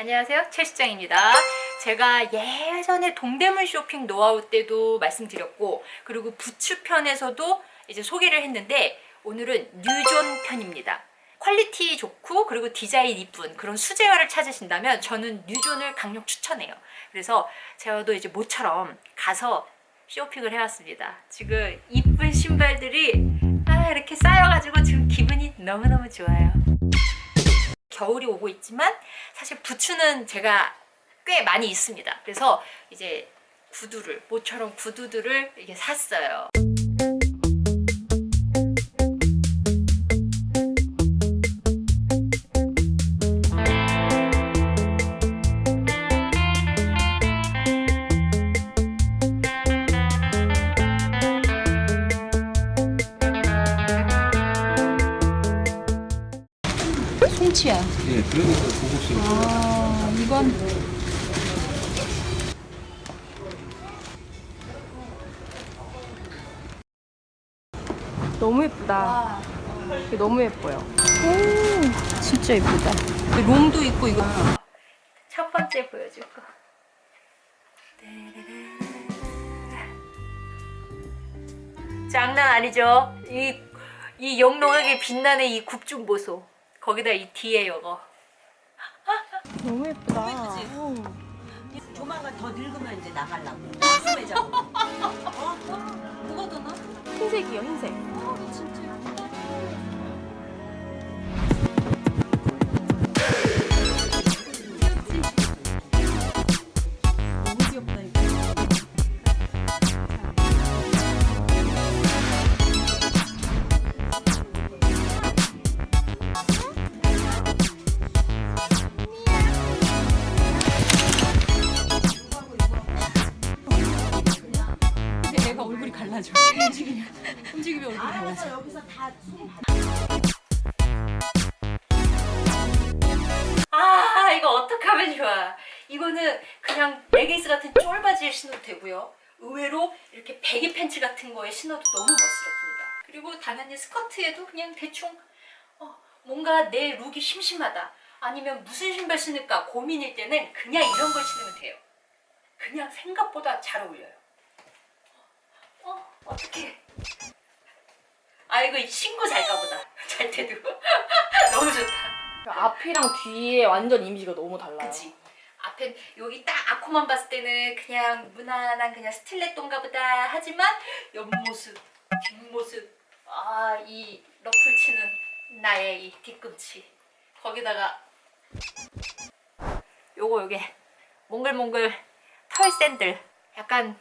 안녕하세요. 최 시장입니다. 제가 예전에 동대문 쇼핑 노하우 때도 말씀드렸고, 그리고 부츠 편에서도 이제 소개를 했는데, 오늘은 뉴존 편입니다. 퀄리티 좋고, 그리고 디자인 이쁜 그런 수제화를 찾으신다면 저는 뉴존을 강력 추천해요. 그래서 제가도 이제 모처럼 가서 쇼핑을 해왔습니다. 지금 이쁜 신발들이 아, 이렇게 쌓여가지고 지금 기분이 너무너무 좋아요. 겨울이 오고 있지만 사실 부츠는 제가 꽤 많이 있습니다. 그래서 이제 구두를 모처럼 구두들을 이게 샀어요. 예, 그러니까 고급스러워. 아 이건 너무 예쁘다. 이게 너무 예뻐요. 오 진짜 예쁘다. 롱도 있고 이거 첫 번째 보여줄 거. 장난 아니죠? 이, 이 영롱하게 빛나는 이 굽중 보소. 거기다 이 뒤에 요거. 너무 예쁘다. 조만간 더 늙으면 이제 나가려고. 소매자고. 뭐가 더 나? 흰색이요, 흰색. 너무 레깅스 같은 쫄바지에 신어도 되고요. 의외로 이렇게 배기 팬츠 같은 거에 신어도 너무 멋스럽습니다. 그리고 당연히 스커트에도 그냥 대충 어, 뭔가 내 룩이 심심하다 아니면 무슨 신발 신을까 고민일 때는 그냥 이런 걸 신으면 돼요. 그냥 생각보다 잘 어울려요. 어 어떻게 아 이거 신고 잘까 보다. 잘 때도. 너무 좋다. 앞이랑 뒤에 완전 이미지가 너무 달라요. 그치. 앞에 여기 딱 앞코만 봤을 때는 그냥 무난한 그냥 스틸레토인가 보다 하지만 옆모습, 뒷모습, 아 이 러플 치는 나의 이 뒤꿈치 거기다가 요거 요게 몽글몽글 털 샌들 약간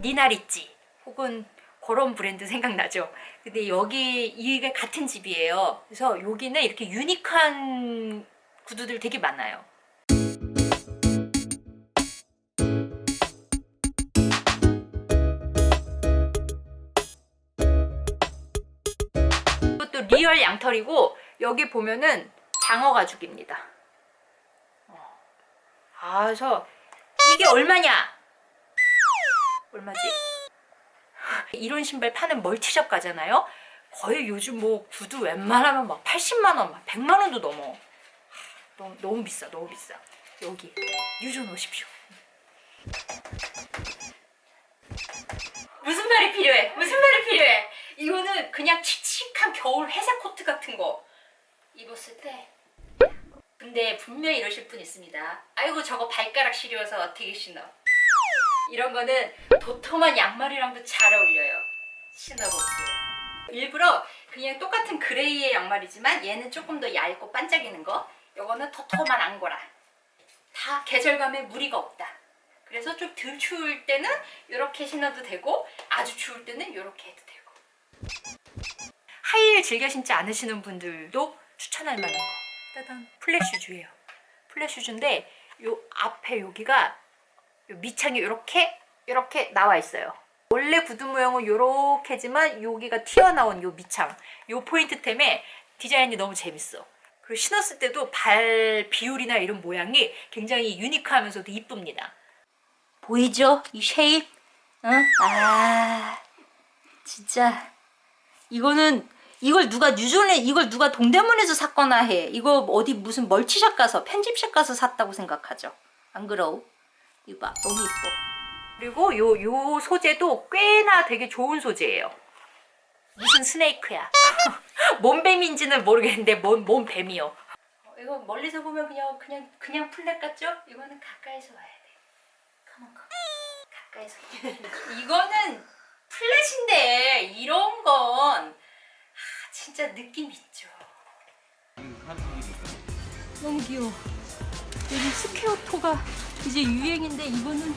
니나리찌 혹은 그런 브랜드 생각나죠? 근데 여기 이게 같은 집이에요. 그래서 여기는 이렇게 유니크한 구두들 되게 많아요. 리얼 양털이고 여기 보면은 장어 가죽입니다. 어. 아, 그래서 이게 얼마냐? 얼마지? 이런 신발 파는 멀티숍 가잖아요. 거의 요즘 뭐 구두 웬만하면 막 80만 원, 막 100만 원도 넘어. 하, 너무, 너무 비싸, 너무 비싸. 여기 유존 오십시오. 무슨 말이 필요해? 이거는 그냥 칙칙한 겨울 회색 코트 같은 거 입었을 때. 근데 분명히 이러실 분 있습니다. 아이고 저거 발가락 시려워서 어떻게 신어? 이런 거는 도톰한 양말이랑도 잘 어울려요. 신어볼게요. 일부러 그냥 똑같은 그레이의 양말이지만 얘는 조금 더 얇고 반짝이는 거. 요거는 도톰한 앙고라. 다 계절감에 무리가 없다. 그래서 좀 덜 추울 때는 이렇게 신어도 되고 아주 추울 때는 이렇게 해도 되고. 하이힐 즐겨 신지 않으시는 분들도 추천할 만한 거. 따단 플랫 슈즈예요. 플랫 슈즈인데 요 앞에 여기가 요 밑창이 이렇게 이렇게 나와 있어요. 원래 구두 모양은 요렇게지만 여기가 튀어나온 요 밑창 요 포인트 때문에 디자인이 너무 재밌어. 그리고 신었을 때도 발 비율이나 이런 모양이 굉장히 유니크하면서도 이쁩니다. 보이죠? 이 쉐입? 응? 아 진짜 이거는 이걸 누가 뉴존에 이걸 누가 동대문에서 샀거나 해. 이거 어디 무슨 멀티샵 가서 편집샵 가서 샀다고 생각하죠. 안 그러우? 이거 봐. 너무 이뻐. 그리고 요, 요 소재도 꽤나 되게 좋은 소재예요. 무슨 스네이크야. 몸뱀인지는 모르겠는데 몸, 몸뱀이요. 어, 이거 멀리서 보면 그냥 그냥 그냥 플랫 같죠? 이거는 가까이서 와야 돼. 컴온 컴. 가까이서. 이거는 플랫인데 이런 건 아, 진짜 느낌 있죠. 너무 귀여워. 여기 스퀘어토가 이제 유행인데 이거는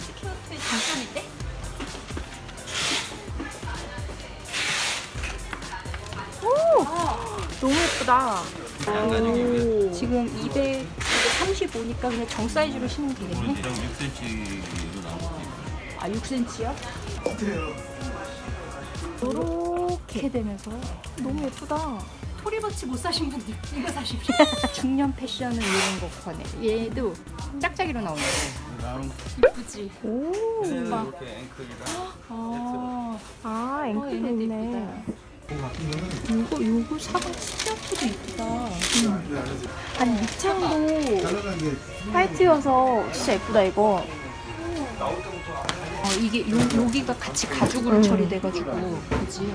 스퀘어토의 장점인데? 너무 예쁘다. 오. 지금 200, 235니까 그냥 정 사이즈로 신으면 되겠네. 대략 6cm로 나오고 아 6cm요? 이렇게 되면서 너무 예쁘다. 토리버치 못 사신 분들 이거 사십시오. 중년 패션은 이런 거 권해. 얘도 짝짝이로 나오는 거. 나름 이쁘지? 오. 이렇게 앵클이랑 아, 아, 앵클도 얘네도 있네. 요거 요거 사각 스티어트도 이쁘다. 아니, 밑창도 화이트여서 진짜 예쁘다, 이거. 어, 이게 요, 여기가 같이 가죽으로 음. 처리돼가지고 그지?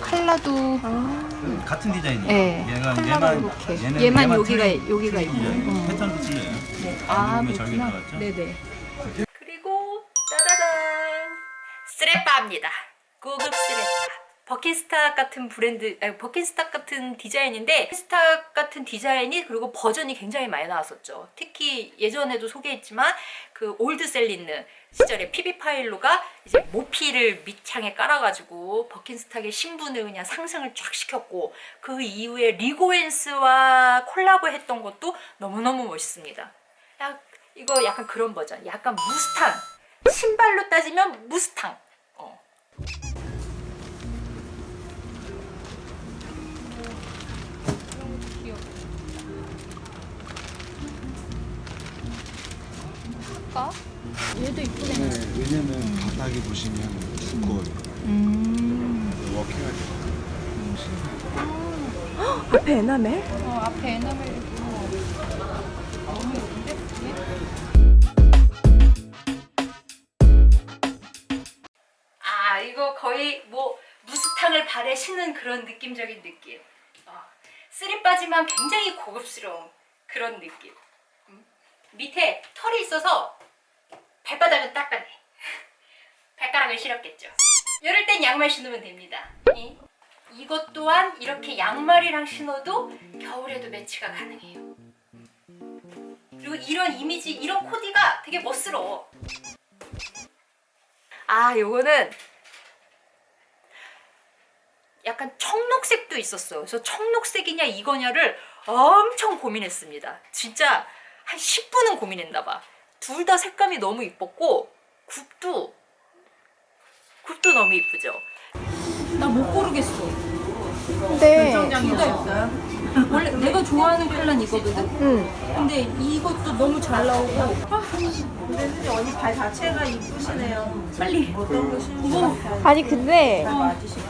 칼라도 아. 같은 디자인이에요. 네, 얘가 컬러가 얘만 이렇게. 얘는 얘만 여기가- 틀린- 여기가. 있고. 음. 패턴도 틀려요. 네. 아, 보면 절개 그렇구나. 들어갔죠? 네네. 그리고 따다단 스레빠입니다. 고급 스레빠. 버킨스탁 같은 브랜드, 아니, 버킨스탁 같은 디자인인데 버킨스탁 같은 디자인이 그리고 버전이 굉장히 많이 나왔었죠. 특히 예전에도 소개했지만 그 올드 셀린느 시절에 PB 파일로가 이제 모피를 밑창에 깔아가지고 버킨스탁의 신분을 그냥 상승을 쫙 시켰고 그 이후에 리고엔스와 콜라보했던 것도 너무너무 멋있습니다. 약, 이거 약간 그런 버전. 약간 무스탕. 신발로 따지면 무스탕. 어. 얘도 이쁘네. 네, 왜냐면 바닥에 보시면 두꺼워요. 음. 워킹할 때 앞에 에나멜? 어, 앞에 에나멜 아 이거 거의 뭐 무스탕을 발에 신은 그런 느낌적인 느낌 어, 쓰리빠지만 굉장히 고급스러운 그런 느낌 음. 밑에 털이 있어서 발바닥은 딱딱해 발가락을 실었겠죠 이럴 땐 양말 신으면 됩니다 이, 이것 또한 이렇게 양말이랑 신어도 겨울에도 매치가 가능해요 그리고 이런 이미지 이런 코디가 되게 멋스러워 아 요거는 약간 청록색도 있었어요. 그래서 청록색이냐 이거냐를 엄청 고민했습니다. 진짜 한 10분은 고민했나 봐. 둘 다 색감이 너무 이뻤고 굽도 굽도 너무 이쁘죠. 나 못 고르겠어. 근데. 둘다 있어요. 원래 내가 좋아하는 컬러는 이거거든. 응. 근데 이것도 너무 잘 나오고 근데 선생님 언니 발 자체가 이쁘시네요. 빨리 어떤 거? 아니, 근데. 맞으시고.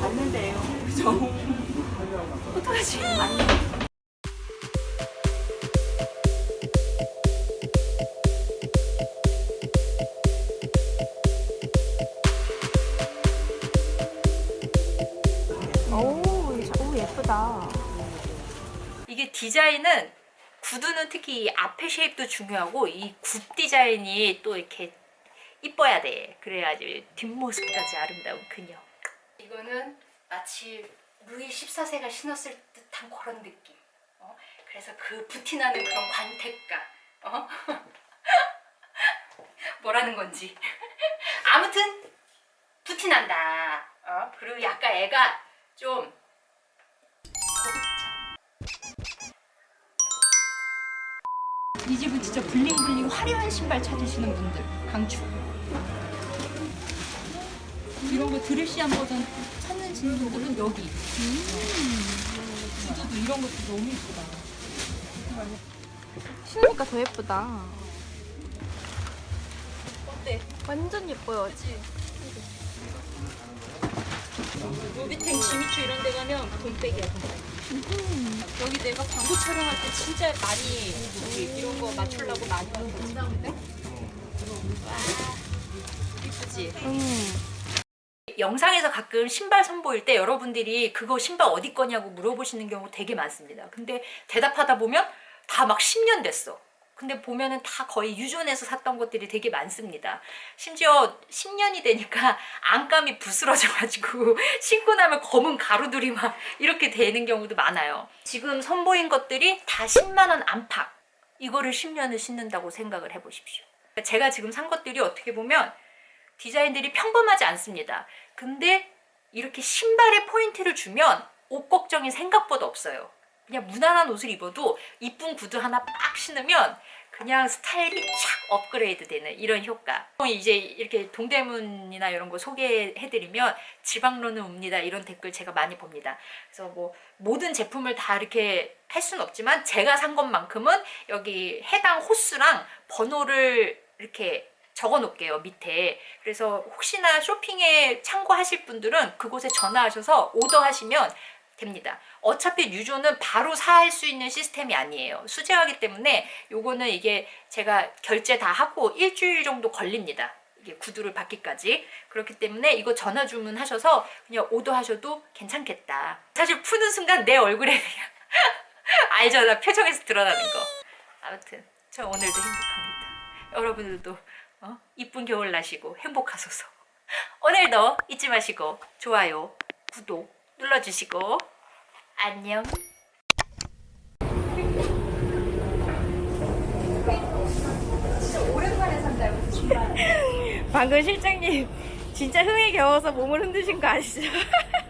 봤는데요. 저 어떡하지? 디자인은 구두는 특히 이 앞에 쉐입도 중요하고 이 굽 디자인이 또 이렇게 이뻐야 돼. 그래야지 뒷모습까지 아름다운 그녀. 이거는 마치 루이 14세가 신었을 듯한 그런 느낌. 어? 그래서 그 부티나는 그런 광택감. 어? 뭐라는 건지. 아무튼 부티난다. 어? 그리고 약간 애가 좀 이 집은 진짜 블링블링 화려한 신발 찾으시는 분들 강추. 이런 거 드레시한 버전 찾는 분들은 여기. 구두도 이런 것도 너무 예쁘다. 신으니까 더 예쁘다. 어때? 완전 예뻐요. 그치? 루비탱 지미추 이런 데 가면 돈백이야 돈백 여기 내가 광고 촬영할 때 진짜 많이 우리 이런 거 맞추려고 많이 왔었는데 이쁘지? 영상에서 가끔 신발 선보일 때 여러분들이 그거 신발 어디 거냐고 물어보시는 경우 되게 많습니다. 근데 대답하다 보면 다 막 10년 됐어. 근데 보면은 다 거의 유존에서 샀던 것들이 되게 많습니다. 심지어 10년이 되니까 안감이 부스러져가지고 신고 나면 검은 가루들이 막 이렇게 되는 경우도 많아요. 지금 선보인 것들이 다 10만원 안팎. 이거를 10년을 신는다고 생각을 해보십시오. 제가 지금 산 것들이 어떻게 보면 디자인들이 평범하지 않습니다. 근데 이렇게 신발에 포인트를 주면 옷 걱정이 생각보다 없어요. 그냥 무난한 옷을 입어도 이쁜 구두 하나 빡 신으면 그냥 스타일이 촥 업그레이드 되는 이런 효과. 이제 이렇게 동대문이나 이런 거 소개해드리면 지방로는 옵니다. 이런 댓글 제가 많이 봅니다. 그래서 뭐 모든 제품을 다 이렇게 할 수는 없지만 제가 산 것만큼은 여기 해당 호수랑 번호를 이렇게 적어 놓을게요 밑에 그래서 혹시나 쇼핑에 참고하실 분들은 그곳에 전화하셔서 오더하시면 됩니다. 어차피 유조는 바로 살 수 있는 시스템이 아니에요. 수제하기 때문에 요거는 이게 제가 결제 다 하고 일주일 정도 걸립니다. 이게 구두를 받기까지. 그렇기 때문에 이거 전화 주문하셔서 그냥 오더하셔도 괜찮겠다. 사실 푸는 순간 내 얼굴에 그냥 나 표정에서 드러나는 거. 아무튼 저 오늘도 행복합니다. 여러분들도 어? 이쁜 겨울 나시고 행복하소서. 오늘도 잊지 마시고 좋아요, 구독 눌러주시고 안녕. 방금 실장님 진짜 흥에 겨워서 몸을 흔드신 거 아시죠?